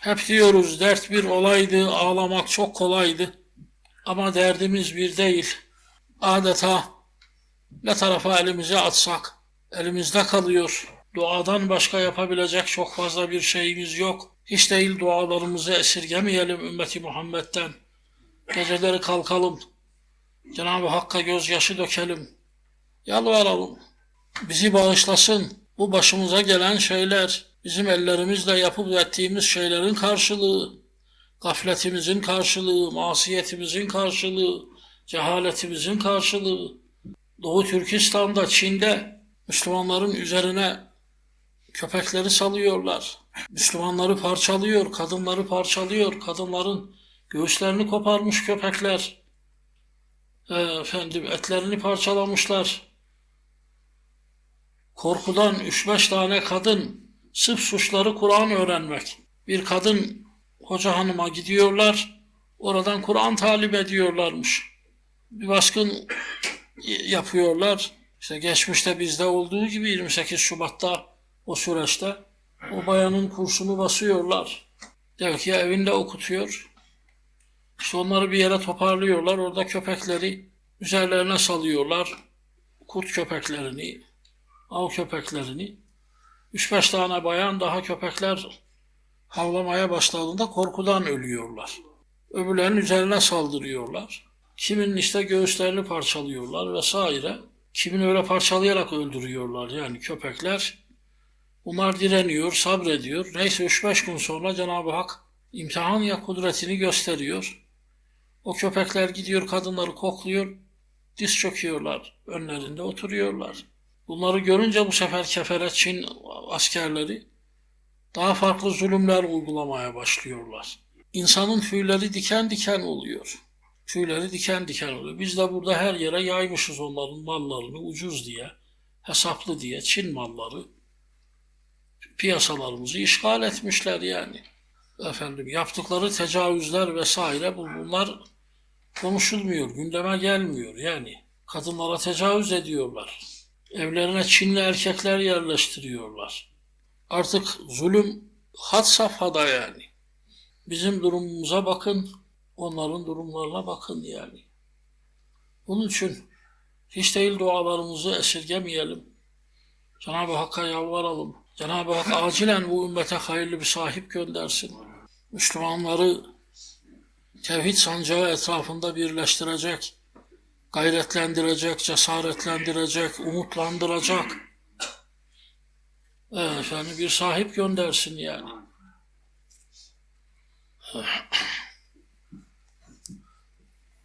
Hep diyoruz dert bir olaydı, ağlamak çok kolaydı. Ama derdimiz bir değil. Adeta ne tarafa elimizi atsak elimizde kalıyor. Duadan başka yapabilecek çok fazla bir şeyimiz yok. Hiç değil dualarımızı esirgemeyelim ümmeti Muhammed'den. Geceleri kalkalım. Cenab-ı Hakk'a gözyaşı dökelim. Yalvaralım. Bizi bağışlasın. Bu başımıza gelen şeyler bizim ellerimizle yapıp ettiğimiz şeylerin karşılığı, gafletimizin karşılığı, masiyetimizin karşılığı, cehaletimizin karşılığı. Doğu Türkistan'da, Çin'de Müslümanların üzerine köpekleri salıyorlar. Müslümanları parçalıyor, kadınları parçalıyor. Kadınların göğüslerini koparmış köpekler. Ee, efendim etlerini parçalamışlar. Korkudan 3-5 tane kadın sırf suçları Kur'an öğrenmek. Bir kadın hoca hanıma gidiyorlar. Oradan Kur'an talip ediyorlarmış. Bir baskın yapıyorlar. İşte geçmişte bizde olduğu gibi 28 Şubat'ta o süreçte o bayanın kursunu basıyorlar. Ki evinde okutuyor. İşte onları bir yere toparlıyorlar. Orada köpekleri üzerlerine salıyorlar. Kurt köpeklerini, av köpeklerini. 3-5 tane bayan daha köpekler havlamaya başladığında korkudan ölüyorlar. Öbürlerinin üzerine saldırıyorlar. Kimin işte göğüslerini parçalıyorlar vesaire. Kimin öyle parçalayarak öldürüyorlar yani köpekler. Bunlar direniyor, sabrediyor. Neyse 3-5 gün sonra Cenab-ı Hak imtihan ya kudretini gösteriyor. O köpekler gidiyor kadınları kokluyor, diz çöküyorlar, önlerinde oturuyorlar. Bunları görünce bu sefer kefere Çin askerleri daha farklı zulümler uygulamaya başlıyorlar. İnsanın tüyleri diken diken oluyor. Tüyleri diken diken oluyor. Biz de burada her yere yaymışız onların mallarını ucuz diye, hesaplı diye Çin malları piyasalarımızı işgal etmişler yani. Efendim yaptıkları tecavüzler vesaire bu- bunlar konuşulmuyor, gündeme gelmiyor yani. Kadınlara tecavüz ediyorlar. Evlerine Çinli erkekler yerleştiriyorlar. Artık zulüm had safhada yani. Bizim durumumuza bakın, onların durumlarına bakın yani. Bunun için hiç değil dualarımızı esirgemeyelim. Cenab-ı Hakk'a yalvaralım. Cenab-ı Hak acilen bu ümmete hayırlı bir sahip göndersin. Müslümanları tevhid sancağı etrafında birleştirecek, gayretlendirecek, cesaretlendirecek, umutlandıracak Evet, efendim bir sahip göndersin yani.